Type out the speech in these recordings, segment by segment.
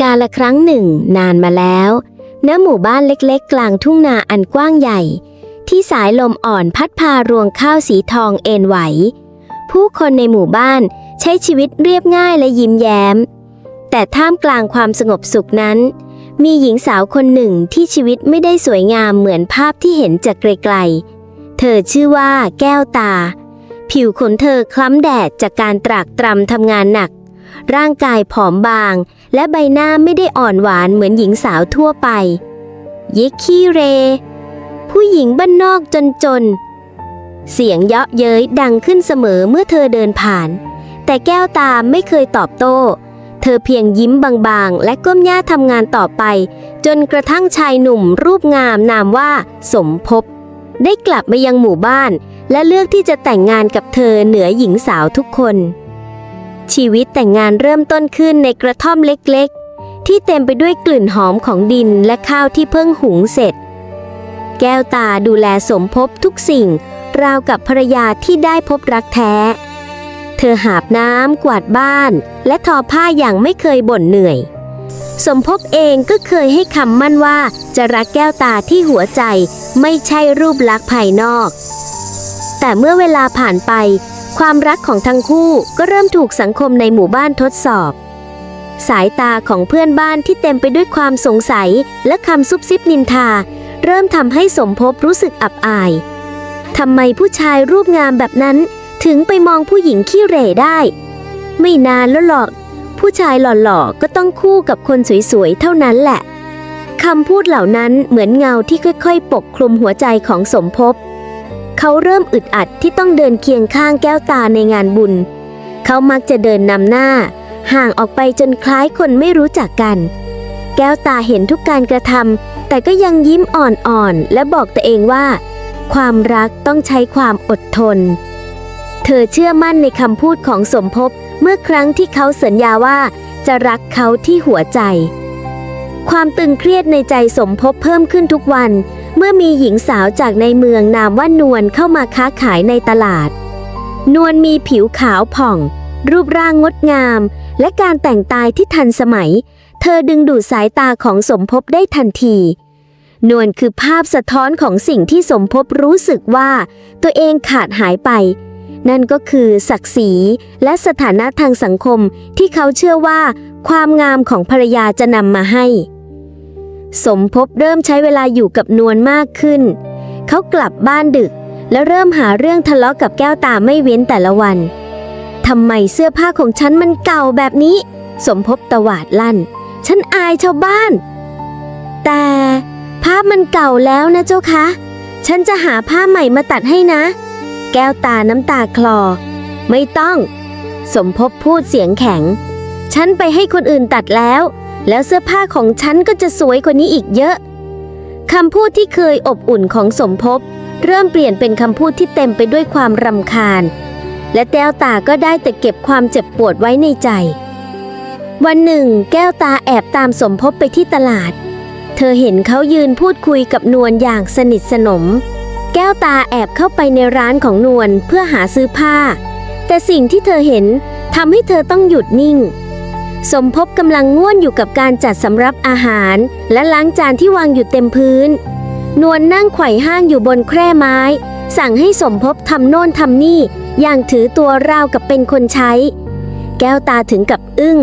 กาลครั้งหนึ่งนานมาแล้ว ณ หมู่บ้านเล็กๆ กลางทุ่งนาอันกว้างใหญ่ ที่สายลมอ่อนพัดพารวงข้าวสีทองเอ็นไหว ผู้คนในหมู่บ้านใช้ชีวิตเรียบง่ายและยิ้มแย้ม แต่ท่ามกลางความสงบสุขนั้น มีหญิงสาวคนหนึ่งที่ชีวิตไม่ได้สวยงามเหมือนภาพที่เห็นจากไกลๆ เธอชื่อว่าแก้วตา ผิวขนเธอคล้ำแดดจากการตรากตรำทำงานหนัก ร่างกายผอมบาง และใบหน้าไม่ได้อ่อนหวานเหมือนหญิงสาวทั่วไปยิกขี้เร ผู้หญิงบ้านนอกจนจนๆเสียงเยาะเย้ยดังขึ้นเสมอเมื่อเธอเดินผ่าน แต่แก้วตาไม่เคยตอบโต้ เธอเพียงยิ้มบางๆ และก้มหน้าทำงานต่อไป จนกระทั่งชายหนุ่มรูปงามนามว่า สมภพได้กลับมายังหมู่บ้าน และเลือกที่จะแต่งงานกับเธอเหนือหญิงสาวทุกคน ชีวิตแต่งงานเริ่มต้นขึ้นในกระท่อมเล็กๆ ที่เต็มไปด้วยกลิ่นหอมของดินและข้าวที่เพิ่งหุงเสร็จ แก้วตาดูแลสมภพทุกสิ่ง ราวกับภรรยาที่ได้พบรักแท้ เธอหาบน้ำกวาดบ้าน และทอผ้าอย่างไม่เคยบ่นเหนื่อย สมภพเองก็เคยให้คำมั่นว่าจะรักแก้วตาที่หัวใจไม่ใช่รูปลักษณ์ภายนอก แต่เมื่อเวลาผ่านไป ความรักของทั้งคู่ก็เริ่มถูกสังคมในหมู่บ้านทดสอบ สายตาของเพื่อนบ้านที่เต็มไปด้วยความสงสัยและคำซุบซิบนินทา เริ่มทำให้สมภพรู้สึกอับอายทำไมผู้ชายรูปงามแบบนั้น ถึงไปมองผู้หญิงขี้เหร่ได้ ไม่นานแล้วหรอก ผู้ชายหล่อๆก็ต้องคู่กับคนสวยๆเท่านั้นแหละคำพูดเหล่านั้นเหมือนเงาที่ค่อยๆ ปกคลุมหัวใจของสมภพ เขาเริ่มอึดอัดที่ต้องเดินเคียงข้างแก้วตาในงานบุญ เขามักจะเดินนำหน้า ห่างออกไปจนคล้ายคนไม่รู้จักกัน แก้วตาเห็นทุกการกระทำแต่ก็ยังยิ้มอ่อนๆและบอกตัวเองว่า ความรักต้องใช้ความอดทน เธอเชื่อมั่นในคำพูดของสมภพเมื่อครั้งที่เขาสัญญาว่าจะรักเขาที่หัวใจ ความตึงเครียดในใจสมภพเพิ่มขึ้นทุกวัน เมื่อมีหญิงสาวจากในเมืองนามว่านวลเข้ามาค้าขายในตลาด นวลมีผิวขาวผ่อง รูปร่างงดงาม และการแต่งกายที่ทันสมัย เธอดึงดูดสายตาของสมภพได้ทันที นวลคือภาพสะท้อนของสิ่งที่สมภพรู้สึกว่า ตัวเองขาดหายไป นั่นก็คือศักดิ์ศรีและสถานะทางสังคมที่เขาเชื่อว่า ความงามของภรรยาจะนำมาให้ สมภพเริ่มใช้เวลาอยู่กับนวลมากขึ้น เขากลับบ้านดึก และเริ่มหาเรื่องทะเลาะกับแก้วตาไม่เว้นแต่ละวันทำไมเสื้อผ้าของฉันมันเก่าแบบนี้ สมภพตวาดลั่น ฉันอายชาวบ้าน แต่ภาพมันเก่าแล้วนะเจ้าคะ ฉันจะหาผ้าใหม่มาตัดให้นะ แก้วตาน้ำตาคลอ ไม่ต้อง สมภพพูดเสียงแข็ง ฉันไปให้คนอื่นตัดแล้ว แล้วเสื้อผ้าของฉันก็จะสวยกว่านี้อีกเยอะคำพูดที่เคยอบอุ่นของสมภพเริ่มเปลี่ยนเป็นคำพูดที่เต็มไปด้วยความรำคาญ และแก้วตาก็ได้แต่เก็บความเจ็บปวดไว้ในใจ วันหนึ่ง แก้วตาแอบตามสมภพไปที่ตลาด เธอเห็นเขายืนพูดคุยกับนวลอย่างสนิทสนม แก้วตาแอบเข้าไปในร้านของนวลเพื่อหาซื้อผ้า แต่สิ่งที่เธอเห็นทำให้เธอต้องหยุดนิ่ง สมภพกำลังง่วนอยู่กับการจัดสำรับอาหาร และล้างจานที่วางอยู่เต็มพื้น นวลนั่งไขว่ห้างอยู่บนแคร่ไม้ สั่งให้สมภพทำโน่นทำนี่ อย่างถือตัวราวกับเป็นคนใช้ แก้วตาถึงกับอึ้ง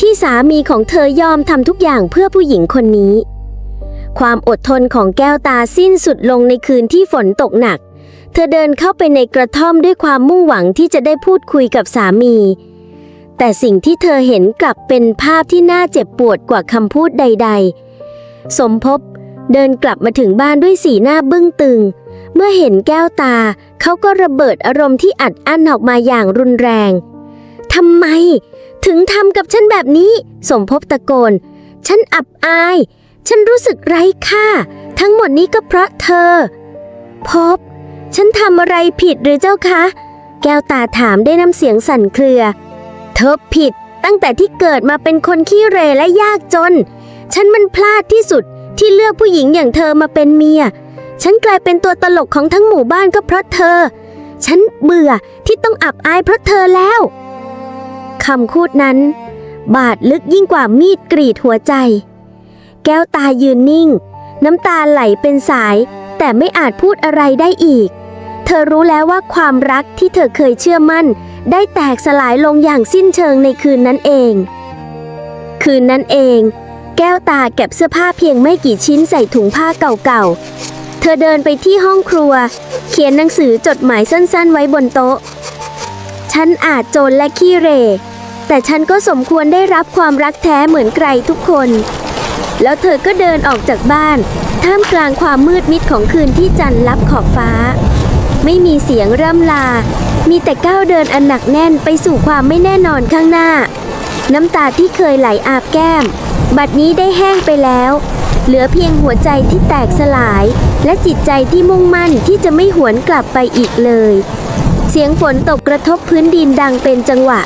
ที่สามีของเธอยอมทำทุกอย่างเพื่อผู้หญิงคนนี้ ความอดทนของแก้วตาสิ้นสุดลงในคืนที่ฝนตกหนัก เธอเดินเข้าไปในกระท่อมด้วยความมุ่งหวังที่จะได้พูดคุยกับสามี แต่สิ่งที่เธอเห็นกลับเป็นภาพที่น่าเจ็บปวดกว่าคำพูดใด ๆ สมภพเดินกลับมาถึงบ้านด้วยสีหน้าบึ้งตึง เมื่อเห็นแก้วตา เขาก็ระเบิดอารมณ์ที่อัดอั้นออกมาอย่างรุนแรงทำไม ถึงทำกับฉันแบบนี้ สมภพตะโกน ฉันอับอาย ฉันรู้สึกไร้ค่า ทั้งหมดนี้ก็เพราะเธอ พบ ฉันทำอะไรผิดหรือเจ้าคะ แก้วตาถามได้น้ำเสียงสั่นเครือ เธอผิดตั้งแต่ที่เกิดมาเป็นคนขี้เรและยากจน ฉันมันพลาดที่สุดที่เลือกผู้หญิงอย่างเธอมาเป็นเมีย ฉันกลายเป็นตัวตลกของทั้งหมู่บ้านก็เพราะเธอ ฉันเบื่อที่ต้องอับอายเพราะเธอแล้วคำพูดนั้น บาดลึกยิ่งกว่ามีดกรีดหัวใจ แก้วตายืนนิ่ง น้ำตาไหลเป็นสาย แต่ไม่อาจพูดอะไรได้อีก เธอรู้แล้วว่าความรักที่เธอเคยเชื่อมั่น ได้แตกสลายลงอย่างสิ้นเชิงในคืนนั้นเอง คืนนั้นเอง แก้วตาเก็บเสื้อผ้าเพียงไม่กี่ชิ้นใส่ถุงผ้าเก่าๆ เธอเดินไปที่ห้องครัว เขียนหนังสือจดหมายสั้นๆ ไว้บนโต๊ะ ฉันอาจโจรและขี้เร แต่ฉันก็สมควรได้รับความรักแท้เหมือนใครทุกคน แล้วเธอก็เดินออกจากบ้าน ท่ามกลางความมืดมิดของคืนที่จันทร์ลับขอบฟ้า ไม่มีเสียงร่ำลา มีแต่ก้าวเดินอันหนักแน่นไปสู่ความไม่แน่นอนข้างหน้า น้ำตาที่เคยไหลอาบแก้ม บัดนี้ได้แห้งไปแล้ว เหลือเพียงหัวใจที่แตกสลาย และจิตใจที่มุ่งมั่นที่จะไม่หวนกลับไปอีกเลย เสียงฝนตกกระทบพื้นดินดังเป็นจังหวะ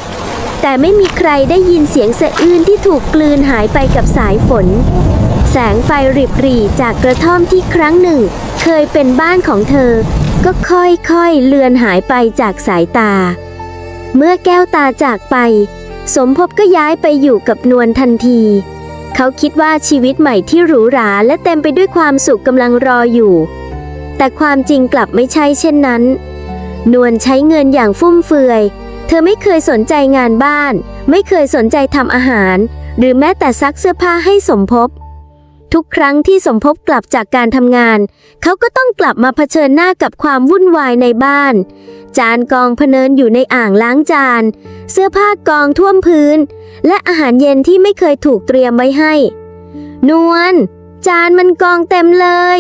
แต่ไม่มีใครได้ยินเสียงสะอื้นที่ถูกกลืนหายไปกับสายฝนแสงไฟริบหรี่จากกระท่อมที่ครั้งหนึ่ง เคยเป็นบ้านของเธอ ก็ค่อยๆเลือนหายไปจากสายตา เมื่อแก้วตาจากไป สมภพก็ย้ายไปอยู่กับนวลทันที เขาคิดว่าชีวิตใหม่ที่หรูหราและเต็มไปด้วยความสุขกำลังรออยู่ แต่ความจริงกลับไม่ใช่เช่นนั้น นวลใช้เงินอย่างฟุ่มเฟือย เธอไม่เคยสนใจงานบ้าน ไม่เคยสนใจทำอาหาร หรือแม้แต่ซักเสื้อผ้าให้สมภพ ทุกครั้งที่สมภพกลับจากการทำงาน เขาก็ต้องกลับมาเผชิญหน้ากับความวุ่นวายในบ้าน จานกองพเนินอยู่ในอ่างล้างจาน เสื้อผ้ากองท่วมพื้น และอาหารเย็นที่ไม่เคยถูกเตรียมไว้ให้ นวลจานมันกองเต็มเลย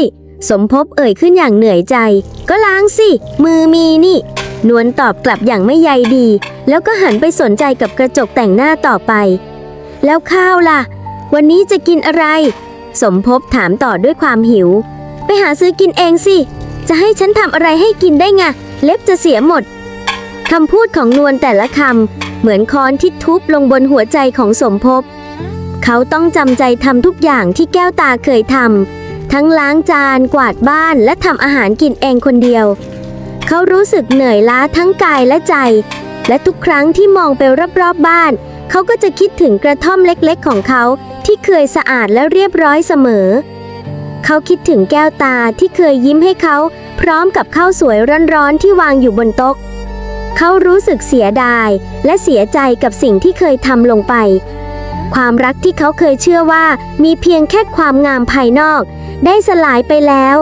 สมภพเอ่ยขึ้นอย่างเหนื่อยใจ ก็ล้างสิ มือมีนี่ นวลตอบกลับอย่างไม่ใยดี แล้วก็หันไปสนใจกับกระจกแต่งหน้าต่อไป แล้วข้าวล่ะ วันนี้จะกินอะไร สมภพถามต่อด้วยความหิว ไปหาซื้อกินเองสิ จะให้ฉันทำอะไรให้กินได้ไง เล็บจะเสียหมดคำพูดของนวลแต่ละคำเหมือนค้อนที่ทุบลงบนหัวใจของสมภพ เขาต้องจำใจทำทุกอย่างที่แก้วตาเคยทำทั้งล้างจานกวาดบ้านและทำอาหารกินเองคนเดียว เขารู้สึกเหนื่อยล้าทั้งกายและใจ และทุกครั้งที่มองไปรอบๆบ้าน เขาก็จะคิดถึงกระท่อมเล็กๆของเขา ที่เคยสะอาดและเรียบร้อยเสมอ เขาคิดถึงแก้วตาที่เคยยิ้มให้เขา พร้อมกับข้าวสวยร้อนๆที่วางอยู่บนโต๊ะ เขารู้สึกเสียดายและเสียใจกับสิ่งที่เคยทำลงไป ความรักที่เขาเคยเชื่อว่ามีเพียงแค่ความงามภายนอก ได้สลายไปแล้ว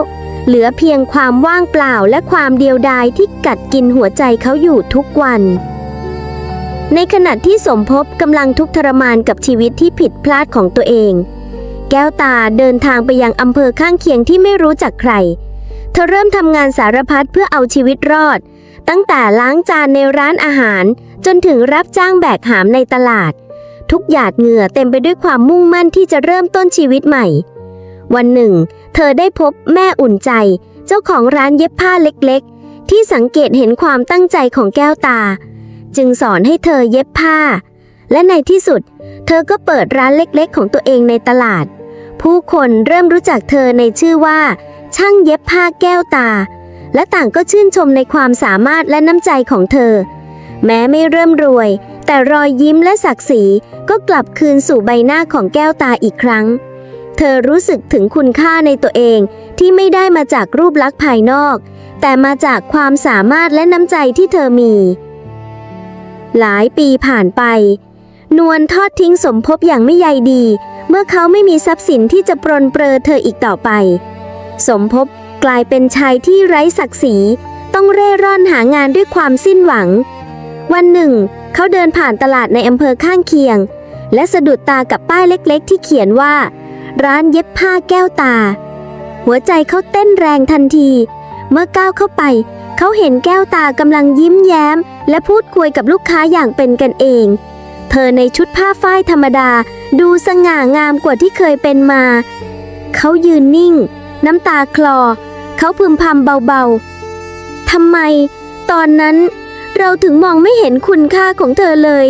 เหลือเพียงความว่างเปล่าและความเดียวดายที่กัดกินหัวใจเขาอยู่ทุกวัน ในขณะที่สมภพกำลังทุกข์ทรมานกับชีวิตที่ผิดพลาดของตัวเอง แก้วตาเดินทางไปยังอำเภอข้างเคียงที่ไม่รู้จักใคร เธอเริ่มทำงานสารพัดเพื่อเอาชีวิตรอด ตั้งแต่ล้างจานในร้านอาหาร จนถึงรับจ้างแบกหามในตลาด ทุกหยาดเหงื่อเต็มไปด้วยความมุ่งมั่นที่จะเริ่มต้นชีวิตใหม่ วันหนึ่ง เธอได้พบแม่อุ่นใจ เจ้าของร้านเย็บผ้าเล็กๆ ที่สังเกตเห็นความตั้งใจของแก้วตา จึงสอนให้เธอเย็บผ้า และในที่สุด เธอก็เปิดร้านเล็กๆ ของตัวเองในตลาด ผู้คนเริ่มรู้จักเธอในชื่อว่า ช่างเย็บผ้าแก้วตา และต่างก็ชื่นชมในความสามารถและน้ำใจของเธอ แม้ไม่เริ่มรวย แต่รอยยิ้มและศักดิ์ศรีก็กลับคืนสู่ใบหน้าของแก้วตาอีกครั้ง เธอรู้สึกถึงคุณค่าในตัวเองที่ไม่ได้มาจากรูปลักษณ์ภายนอก แต่มาจากความสามารถและน้ำใจที่เธอมี หลายปีผ่านไป นวลทอดทิ้งสมภพอย่างไม่ใยดี เมื่อเขาไม่มีทรัพย์สินที่จะปรนเปรอเธออีกต่อไป สมภพกลายเป็นชายที่ไร้ศักดิ์ศรีต้องเร่ร่อนหางานด้วยความสิ้นหวัง วันหนึ่ง เขาเดินผ่านตลาดในอำเภอข้างเคียง และสะดุดตากับป้ายเล็กๆ ที่เขียนว่า ร้านเย็บผ้าแก้วตา หัวใจเขาเต้นแรงทันที เมื่อก้าวเข้าไป เขาเห็นแก้วตากำลังยิ้มแย้ม และพูดคุยกับลูกค้าอย่างเป็นกันเอง เธอในชุดผ้าฝ้ายธรรมดา ดูสง่างามกว่าที่เคยเป็นมา เขายืนนิ่ง น้ำตาคลอ เขาพึมพำเบาๆทำไม ตอนนั้น เราถึงมองไม่เห็นคุณค่าของเธอเลย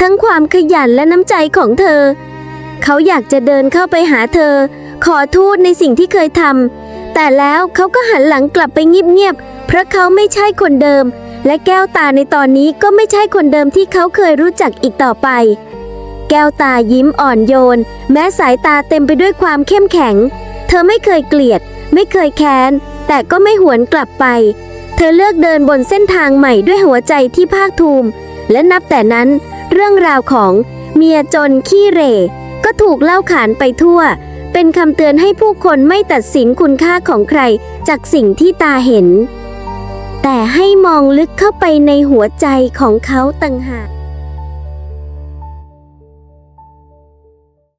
ทั้งความขยันและน้ำใจของเธอ เขาอยากจะเดินเข้าไปหาเธอ ขอโทษในสิ่งที่เคยทำ แต่แล้วเขาก็หันหลังกลับไปเงียบๆ เพราะเขาไม่ใช่คนเดิม และแก้วตาในตอนนี้ก็ไม่ใช่คนเดิมที่เขาเคยรู้จักอีกต่อไป แก้วตายิ้มอ่อนโยน แม้สายตาเต็มไปด้วยความเข้มแข็ง เธอไม่เคยเกลียด ไม่เคยแค้น แต่ก็ไม่หวนกลับไป เธอเลือกเดินบนเส้นทางใหม่ด้วยหัวใจที่ภาคภูมิ และนับแต่นั้น เรื่องราวของเมียจนขี้เร่ก็ถูกเล่าขานไปทั่ว เป็นคำเตือนให้ผู้คนไม่ตัดสินคุณค่าของใครจากสิ่งที่ตาเห็น แต่ให้มองลึกเข้าไปในหัวใจของเขาต่างหาก